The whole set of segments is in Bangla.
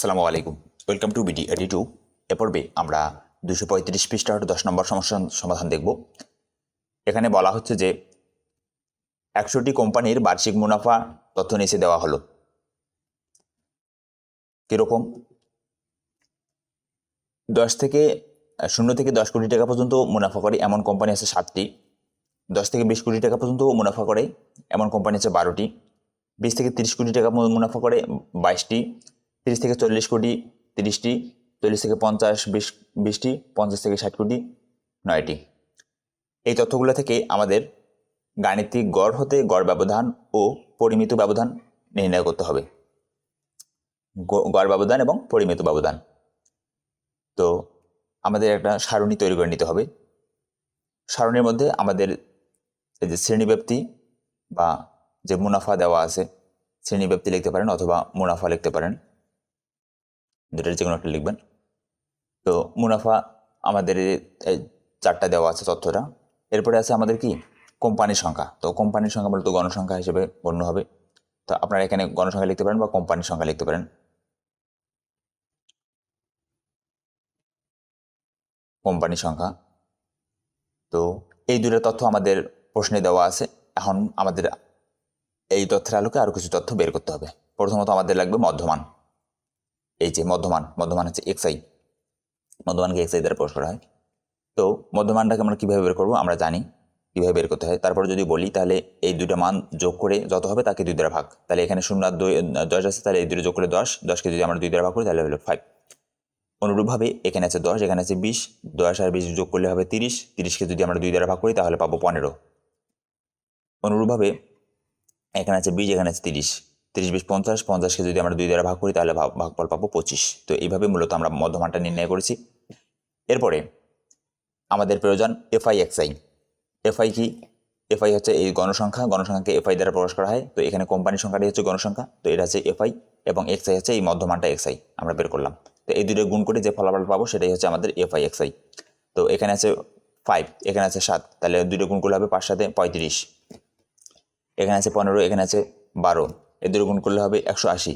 আসসালামু আলাইকুম। ওয়েলকাম টু বিডি এডি টু এ পর্বে আমরা দুশো পঁয়ত্রিশ পৃষ্ঠার দশ নম্বর সমস্যার সমাধান দেখব। এখানে বলা হচ্ছে যে একশোটি কোম্পানির বার্ষিক মুনাফা তথ্য নিচে দেওয়া হলো। কীরকম? দশ থেকে, শূন্য থেকে দশ কোটি টাকা পর্যন্ত মুনাফা করে এমন কোম্পানি আছে সাতটি। দশ থেকে বিশ কোটি টাকা পর্যন্ত মুনাফা করে এমন কোম্পানি আছে বারোটি। বিশ থেকে তিরিশ কোটি টাকা মুনাফা করে বাইশটি। তিরিশ থেকে চল্লিশ কোটি তিরিশটি, চল্লিশ থেকে পঞ্চাশ, বিশ, বিশটি, পঞ্চাশ থেকে ষাট কোটি নয়টি। এই তথ্যগুলো থেকে আমাদের গাণিতিক গড় হতে গড় ব্যবধান ও পরিমিত ব্যবধান নির্ণয় করতে হবে। গড় ব্যবধান এবং পরিমিত ব্যবধান। তো আমাদের একটা সারণী তৈরি করে নিতে হবে। সারণীর মধ্যে আমাদের যে শ্রেণীব্যাপ্তি বা যে মুনাফা দেওয়া আছে, শ্রেণীব্যাপ্তি লিখতে পারেন অথবা মুনাফা লিখতে পারেন। দুটার যে কোনো একটা লিখবেন। তো মুনাফা আমাদের চারটা দেওয়া আছে তথ্যটা। এরপরে আছে আমাদের কি? কোম্পানির সংখ্যা। তো কোম্পানির সংখ্যা মূলত গণসংখ্যা হিসেবে গণ্য হবে। তো আপনারা এখানে গণসংখ্যা লিখতে পারেন বা কোম্পানির সংখ্যা লিখতে পারেন। কোম্পানির সংখ্যা। তো এই দুটো তথ্য আমাদের প্রশ্নে দেওয়া আছে। এখন আমাদের এই তথ্যের আলোকে আরও কিছু তথ্য বের করতে হবে। প্রথমত আমাদের লাগবে মধ্যমান। এই যে মধ্যমান মধ্যমান হচ্ছে এক্সআই মধ্যমানকে এক্সআই দ্বারা প্রকাশ করা হয়। তো মধ্যমানটাকে আমরা কীভাবে বের করব? আমরা জানি কীভাবে বের করতে হয়। তারপর যদি বলি, তাহলে এই দুটো মান যোগ করে যত হবে তাকে দুই দ্বারা ভাগ। তাহলে এখানে শূন্য আর দুই, দশ আছে, তাহলে এই দুটো যোগ করে দশ, দশকে যদি আমরা দুই দ্বারা ভাগ করি, তাহলে হলো ফাইভ অনুরূপভাবে এখানে আছে দশ, এখানে আছে বিশ, দশ আর বিশ যোগ করলে হবে তিরিশ। তিরিশকে যদি আমরা দুই দ্বারা ভাগ করি, তাহলে পাবো পনেরো। অনুরূপভাবে এখানে আছে বিশ, এখানে আছে তিরিশ। তিরিশ, বিশ, পঞ্চাশ, পঞ্চাশকে যদি আমরা দুই দ্বারা ভাগ করি, তাহলে ভাগ- ভাগফল পাবো পঁচিশ। তো এইভাবে মূলত আমরা মধ্যমানটা নির্ণয় করেছি। এরপরে আমাদের প্রয়োজন F I, X I. F I কি? এফআই হচ্ছে এই গণসংখ্যা। গণসংখ্যাকে এফআই দ্বারা প্রকাশ করা হয়। তো এখানে কোম্পানির সংখ্যাটি হচ্ছে গণসংখ্যা। তো এটা হচ্ছে এফআই এবং এক্সআই হচ্ছে এই মধ্যমানটা এক্সআই আমরা বের করলাম। তো এই দুটো গুণ করে যে ফলাফল পাবো, সেটাই হচ্ছে আমাদের এফআই, এক্সআই। তো এখানে আছে ফাইভ, এখানে আছে সাত। তাহলে দুটো গুণ করলে হবে পাঁচ সাথে পঁয়ত্রিশ। এখানে আছে পনেরো, এখানে আছে বারো। এ দুটো গুণ করলে হবে একশো আশি।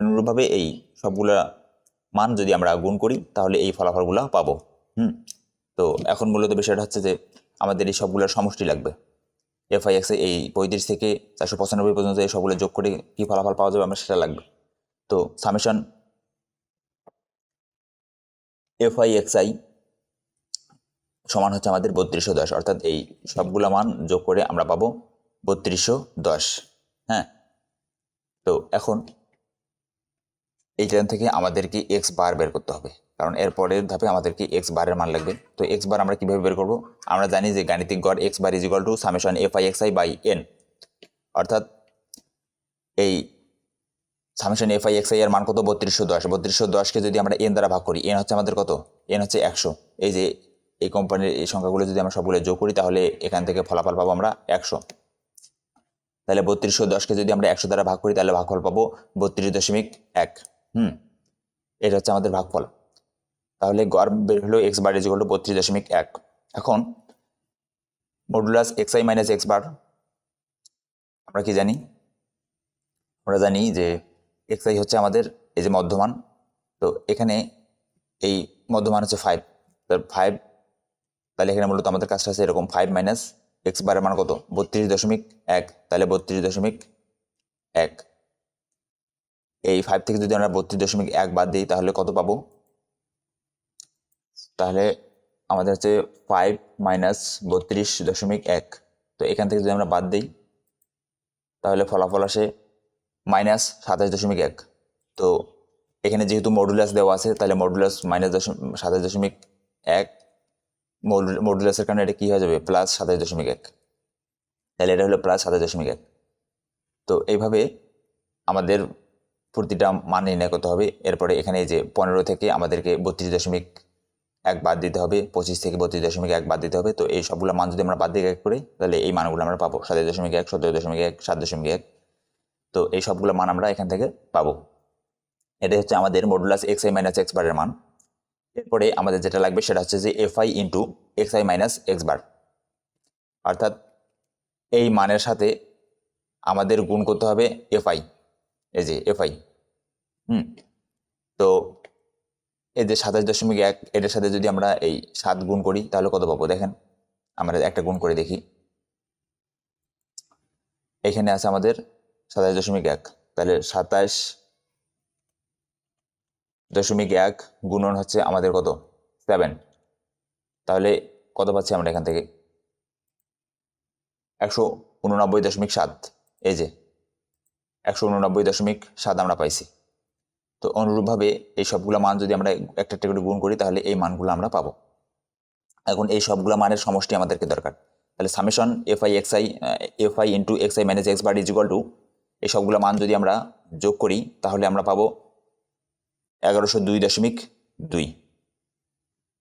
অনুরূপভাবে এই সবগুলা মান যদি আমরা গুণ করি, তাহলে এই ফলাফলগুলো পাবো। হুম? তো এখন মূলত বিষয়টা হচ্ছে যে, আমাদের এই সবগুলোর সমষ্টি লাগবে। এফআই এফআইএক্সে এই পঁয়ত্রিশ থেকে চারশো পঁচানব্বই পর্যন্ত এই সবগুলো যোগ করে কী ফলাফল পাওয়া যাবে আমরা সেটা লাগবে। তো সামেশন এফআইএক্সআই সমান হচ্ছে আমাদের বত্রিশশো দশ। অর্থাৎ এই সবগুলো মান যোগ করে আমরা পাবো বত্রিশশো দশ। হ্যাঁ? তো এখন এইখান থেকে আমাদেরকে এক্স বার বের করতে হবে। কারণ এর পরের ধাপে আমাদেরকে এক্স বারের মান লাগবে। তো এক্স বার আমরা কীভাবে বের করব? আমরা জানি যে গাণিতিক গড় X bar is equal to summation F I X I by N অর্থাৎ এই summation F I X I এর মান কত? বত্রিশশো দশ। বত্রিশশো দশকে যদি আমরা এন দ্বারা ভাগ করি এন হচ্ছে আমাদের কত? এন হচ্ছে একশো। এই যে এই কোম্পানির এই সংখ্যাগুলো যদি আমরা সবগুলো যোগ করি, তাহলে এখান থেকে ফলাফল পাবো আমরা একশো। তাহলে বত্রিশশো দশকে যদি আমরা একশো দ্বারা ভাগ করি, তাহলে ভাগফল পাবো বত্রিশ দশমিক এক। হুম, এটা হচ্ছে আমাদের ভাগফল। তাহলে গড় বের হলো এক্স বার ইজিকল টু বত্রিশ দশমিক এক। এখন modulus X I minus X bar আমরা কি জানি? আমরা জানি যে এক্স আই হচ্ছে আমাদের এই যে মধ্যমান। তো এখানে এই মধ্যমান হচ্ছে ফাইভ ফাইভ তাহলে এখানে মূলত আমাদের কাজটা আছে এরকম ফাইভ মাইনাস এক্স বারের মান কত? বত্রিশ দশমিক এক। তাহলে বত্রিশ দশমিক এক। এই ফাইভ থেকে যদি আমরা বত্রিশ দশমিক এক বাদ দিই, তাহলে কত পাবো? তাহলে আমাদের হচ্ছে ফাইভ মাইনাস বত্রিশ দশমিক এক। তো এখান থেকে যদি আমরা বাদ দিই, তাহলে ফলাফল আসে মাইনাস সাতাশ দশমিক এক। তো এখানে যেহেতু মডুলাস দেওয়া আছে, তাহলে মডুলাস মাইনাস দশমিক সাতাশ দশমিক এক মডুলাসের কারণে এটা কী হয়ে যাবে? প্লাস সাতাশ দশমিক এক। তাহলে এটা হলো প্লাস সাতাশ দশমিক এক। তো এইভাবে আমাদের প্রতিটা মান নির্ণয় করতে হবে। এরপরে এখানে যে পনেরো থেকে আমাদেরকে বত্রিশ দশমিক এক বাদ দিতে হবে, পঁচিশ থেকে বত্রিশ দশমিক এক বাদ দিতে হবে। তো এই সবগুলো মান যদি আমরা বাদ দিয়ে এক করি, তাহলে এই মানগুলো আমরা পাবো। সাতাশ দশমিক এক, সতেরো দশমিক এক, সাত দশমিক এক। তো এই সবগুলো মান আমরা এখান থেকে পাবো। এটাই হচ্ছে আমাদের modulus X I minus X বারের মান। এরপরে আমাদের যেটা লাগবে সেটা হচ্ছে যে F I into X I minus X bar অর্থাৎ এই মানের সাথে আমাদের গুণ করতে হবে এফ আই এই যে এফ আই হুম, তো এই যে সাতাশ দশমিক এক, এটার সাথে যদি আমরা এই সাত গুণ করি, তাহলে কত পাবো দেখেন? আমরা একটা গুণ করে দেখি। এখানে আছে আমাদের সাতাশ দশমিক এক, তাহলে সাতাশ দশমিক এক গুণন হচ্ছে আমাদের কত? সেভেন তাহলে কত পাচ্ছি আমরা এখান থেকে? একশো উননব্বই দশমিক সাত। এই যে, একশো উননব্বই দশমিক সাত আমরা পাইছি। তো অনুরূপভাবে এই সবগুলো মান যদি আমরা একটা একটা করে গুণ করি, তাহলে এই মানগুলো আমরা পাবো। এখন এই সবগুলো মানের সমষ্টি আমাদেরকে দরকার। তাহলে summation F I X I F I into X I minus X bar is equal to এই সবগুলো মান যদি আমরা যোগ করি, তাহলে আমরা পাবো এগারোশো দুই দশমিক দুই।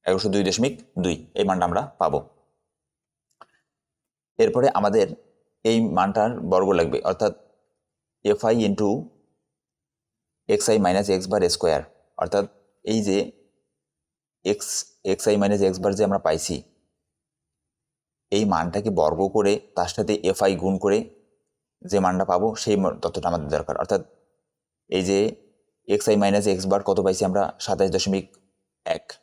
এগারোশো দুই দশমিক দুই, এই মানটা আমরা পাবো। এরপরে আমাদের এই মানটার বর্গ লাগবে, অর্থাৎ F I into X I minus X bar square. অর্থাৎ এই যে X X I minus X bar যে আমরা পাইছি, এই মানটাকে বর্গ করে তার সাথে এফ আই গুণ করে যে মানটা পাবো, সেই তথ্যটা আমাদের দরকার। অর্থাৎ এই যে X I minus X bar কত পাইছি আমরা? সাতাশ দশমিক এক।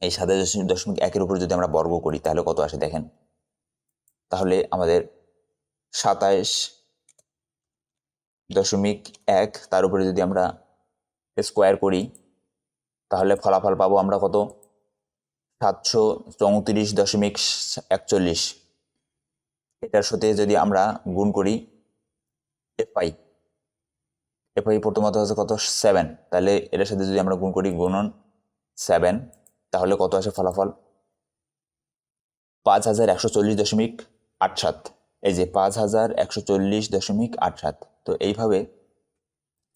এই সাতাশ দশমিক দশমিক একের উপর যদি আমরা বর্গ করি, তাহলে কত আসে দেখেন? তাহলে আমাদের সাতাশ দশমিক এক, তার উপরে যদি আমরা স্কোয়ার করি, তাহলে ফলাফল পাবো আমরা কত? সাতশো চৌত্রিশ দশমিক একচল্লিশ। এটার সাথে যদি আমরা গুণ করি এফআই এফআই প্রথমত হচ্ছে কত? সেভেন তাহলে এটার সাথে যদি আমরা গুণ করি গুণন সেভেন তাহলে কত আসে ফলাফল? পাঁচ হাজার একশো চল্লিশ দশমিক আট সাত। এই যে পাঁচ হাজার একশো চল্লিশ দশমিক আট সাত। তো এইভাবে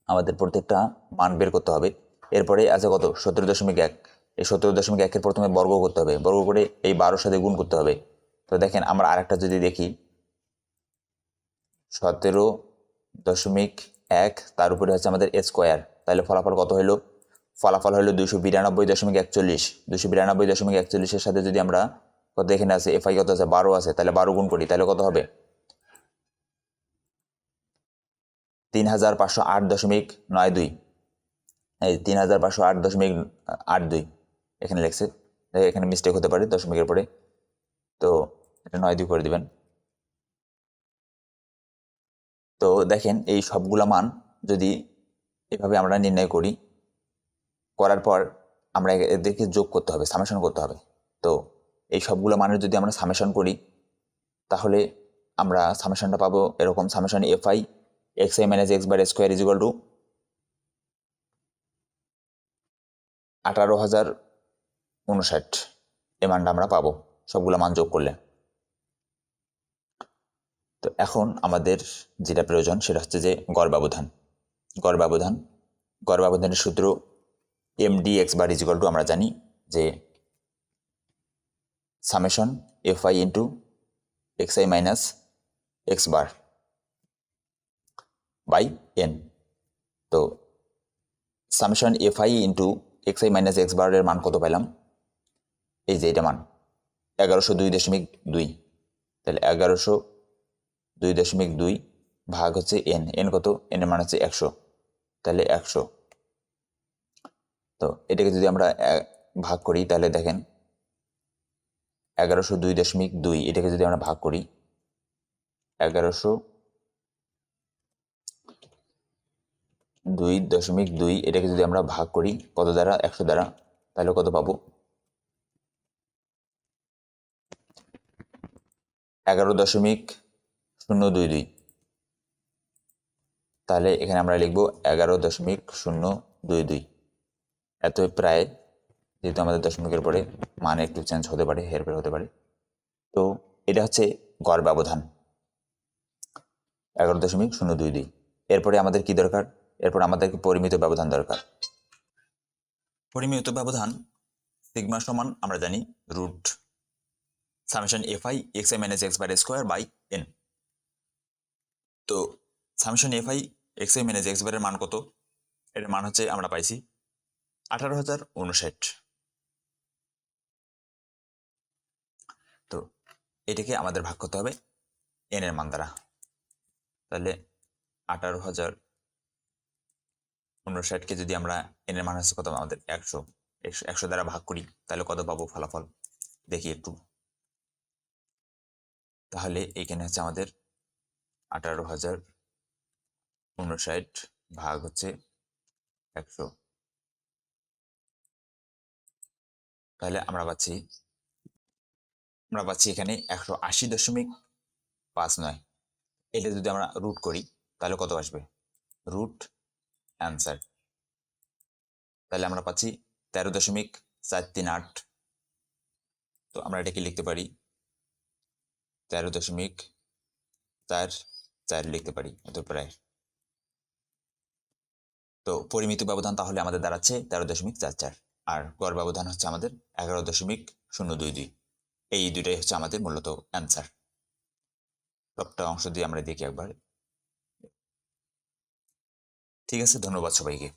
আমাদের প্রত্যেকটা মান বের করতে হবে। এরপরে আছে কত? সতেরো দশমিক এক। এই সতেরো দশমিক একের প্রথমে বর্গ করতে হবে। বর্গ করে এই বারোর সাথে গুণ করতে হবে। তো দেখেন আমরা আরেকটা যদি দেখি, সতেরো দশমিক এক, তার উপরে হচ্ছে আমাদের স্কোয়ার তাহলে ফলাফল কত হলো ফলাফল হলো দুশো বিরানব্বই দশমিক একচল্লিশ। দুশো বিরানব্বই দশমিক একচল্লিশের সাথে যদি আমরা কত এখানে আছে এফআই কত আছে? বারো আছে। তাহলে বারো গুণ করি, তাহলে কত হবে? তিন হাজার পাঁচশো আট দশমিক নয় দুই। এই তিন হাজার পাঁচশো আট দশমিক আট দুই। এখানে লেখছে। এখানে মিস্টেক হতে পারে দশমিকের পরে। তো এটা নয় দুই করে দিবেন। তো দেখেন এই সবগুলো মান যদি এভাবে আমরা নির্ণয় করি, করার পর আমরা এদেরকে যোগ করতে হবে সামেশন করতে হবে। তো এই সবগুলো মানের যদি আমরা সামেশন করি, তাহলে আমরা সামেশনটা পাবো এরকম summation F I X I minus X bar square is to আঠারো হাজার উনষাট। এ মানটা আমরা পাবো সবগুলো মান যোগ করলে। তো এখন আমাদের যেটা প্রয়োজন সেটা হচ্ছে যে ব্যবধান গড় ব্যবধানের সূত্র M D X bar equal to আমরা জানি যে summation F I into X I minus X bar by N তো summation F I into X I minus X বারের মান কত পাইলাম? এই যে এটা মান, এগারোশো দুই দশমিক দুই। তাহলে এগারোশো দুই দশমিক দুই ভাগ হচ্ছে এন এন কত? এনের মান হচ্ছে একশো। তাহলে একশো। তো এটাকে যদি আমরা ভাগ করি, তাহলে দেখেন এগারোশো দুই দশমিক দুই। এটাকে যদি আমরা ভাগ করি, এগারোশো দুই দশমিক দুই, এটাকে যদি আমরা ভাগ করি, কত দ্বারা? একশো দ্বারা। তাহলে কত পাবো? এগারো দশমিক শূন্য দুই দুই। তাহলে এখানে আমরা লিখব এগারো দশমিক শূন্য দুই দুই। এত প্রায় যেহেতু আমাদের দশমিকের পরে মান একটু চেঞ্জ হতে পারে, হেরফের হতে পারে। তো এটা হচ্ছে গড় ব্যবধান। এগারো দশমিক শূন্য দুই দুই। এরপরে আমাদের কি দরকার? এরপর আমাদেরকে পরিমিত ব্যবধান দরকার। পরিমিত ব্যবধান সিগমা সমান আমরা জানি root summation F I X I minus X by square by N. তো summation F I X I minus X বারের মান কত? এর মান হচ্ছে আমরা পাইছি আঠারো হাজার উনষাট। তো এটাকে আমাদের ভাগ করতে হবে এন এর মান দ্বারা। তাহলে আঠারো হাজার উনষাটকে যদি আমরা এন এর মান হচ্ছে কত? আমাদের একশো একশো দ্বারা ভাগ করি, তাহলে কত পাবো ফলাফল? দেখি একটু। তাহলে এখানে হচ্ছে আমাদের আঠারো হাজার উনষাট ভাগ হচ্ছে একশো। তাহলে আমরা পাচ্ছি আমরা পাচ্ছি এখানে একশো আশি দশমিক পাঁচ নয়। এটা যদি আমরা রুট করি, তাহলে কত আসবে? রুট অ্যান্সার তাহলে আমরা পাচ্ছি তেরো দশমিক চার তিন আট। তো আমরা এটাকে লিখতে পারি, তেরো দশমিক চার চার লিখতে পারি এত প্রায়। তো পরিমিত ব্যবধান তাহলে আমাদের দাঁড়াচ্ছে তেরো দশমিক চার চার, আর গড় ব্যবধান হচ্ছে আমাদের এগারো দশমিক শূন্য দুই দুই। এই দুইটাই হচ্ছে আমাদের মূলত অ্যান্সার। সবটা অংশ দিয়ে আমরা দেখি একবার। ঠিক আছে, ধন্যবাদ সবাইকে।